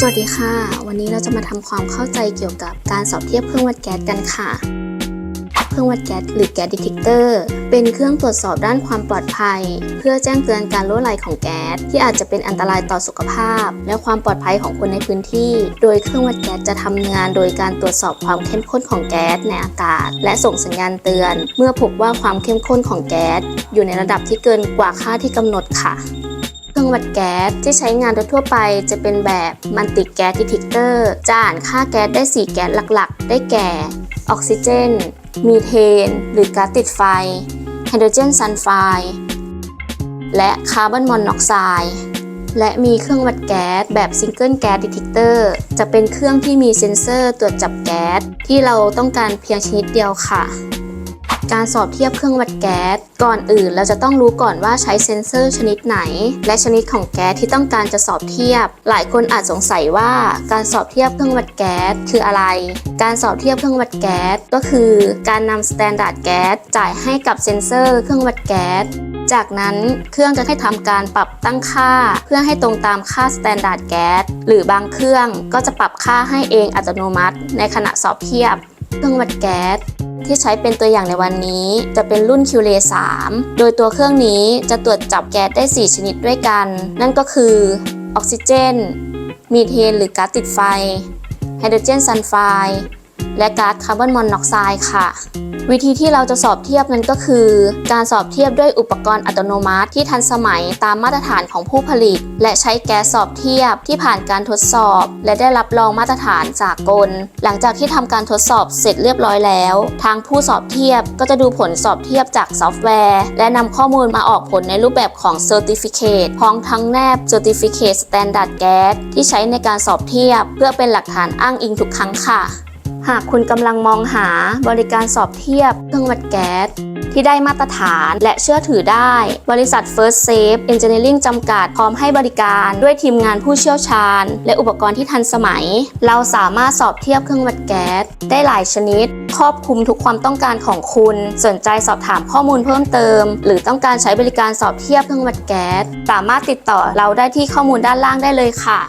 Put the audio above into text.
สวัสดีค่ะ วันนี้เราจะมาทำความเข้าใจเกี่ยวกับการสอบเทียบเครื่องวัดแก๊สกันค่ะ เครื่องวัดแก๊สหรือแก๊สดีเทคเตอร์เป็นเครื่องตรวจสอบด้านความปลอดภัย เพื่อแจ้งเตือนการรั่วไหลของแก๊สที่อาจจะเป็นอันตรายต่อสุขภาพ และความปลอดภัยของคนในพื้นที่ โดยเครื่องวัดแก๊สจะทำงานโดยการตรวจสอบความเข้มข้นของแก๊สในอากาศ และส่งสัญญาณเตือน เมื่อพบว่าความเข้มข้นของแก๊สอยู่ในระดับที่เกินกว่าค่าที่กำหนดค่ะ รื่องวัดแก๊สที่ใช้งานทั่วไปจะเป็นแบบมันติแก๊สดีเทคเตอร์จะอ่านค่าแก๊สได้ 4 แก๊สหลักๆ ได้แก่ ออกซิเจน มีเทน หรือก๊าซติดไฟ ไฮโดรเจนซัลไฟด์และคาร์บอนมอนอกไซด์และมีเครื่องวัดแก๊สแบบซิงเกิลแก๊สดีเทคเตอร์จะเป็นเครื่องที่มีเซ็นเซอร์ตรวจจับแก๊สที่เราต้องการเพียงชนิดเดียวค่ะ การสอบเทียบเครื่องวัดแก๊ส ก่อนอื่นเราจะต้องรู้ก่อนว่าใช้เซ็นเซอร์ชนิดไหน และชนิดของแก๊สที่ต้องการจะสอบเทียบ หลายคนอาจสงสัยว่าการสอบเทียบเครื่องวัดแก๊สคืออะไร การสอบเทียบเครื่องวัดแก๊สก็คือ การนำสแตนดาร์ดแก๊สจ่ายให้กับเซ็นเซอร์เครื่องวัดแก๊สจากนั้นเครื่องจะให้ทำการปรับตั้งค่า เพื่อให้ตรงตามค่าสแตนดาร์ดแก๊สหรือบางเครื่องก็จะปรับค่าให้เองอัตโนมัติ ในขณะสอบเทียบ เครื่องวัดแก๊ส ที่ใช้เป็นตัวอย่างในวันนี้ จะเป็นรุ่น q l 3โดยตัวเครื่องนี้จะตรวจจับแก๊สได้ 4 ชนิดด้วยกัน นั่นก็คือออกซิเจน มีเทนหรือก๊าซติดไฟไฮโดรเจนซัลไฟด์ และก๊าซคาร์บอนมอนอกไซด์ค่ะ วิธีที่เราจะสอบเทียบนั้นก็คือ การสอบเทียบด้วยอุปกรณ์อัตโนมัติที่ทันสมัยตามมาตรฐานของผู้ผลิต และใช้แก๊สสอบเทียบที่ผ่านการทดสอบ และได้รับรองมาตรฐานจากกล หลังจากที่ทำการทดสอบเสร็จเรียบร้อยแล้ว ทางผู้สอบเทียบก็จะดูผลสอบเทียบจากซอฟต์แวร์ และนำข้อมูลมาออกผลในรูปแบบของ Certificate พร้อมทั้งแนบ Certificate Standard Gas ที่ใช้ในการสอบเทียบ เพื่อเป็นหลักฐานอ้างอิงทุกครั้งค่ะ หากคุณกำลังมองหาบริการสอบเทียบเครื่องวัดแก๊สที่ได้มาตรฐานและเชื่อถือได้ บริษัท First Safe Engineering จำกัดพร้อมให้บริการด้วยทีมงานผู้เชี่ยวชาญ และอุปกรณ์ที่ทันสมัย เราสามารถสอบเทียบเครื่องวัดแก๊สได้หลายชนิด ครอบคลุมทุกความต้องการของคุณ สนใจสอบถามข้อมูลเพิ่มเติม หรือต้องการใช้บริการสอบเทียบเครื่องวัดแก๊สสามารถติดต่อเราได้ที่ข้อมูลด้านล่างได้เลยค่ะ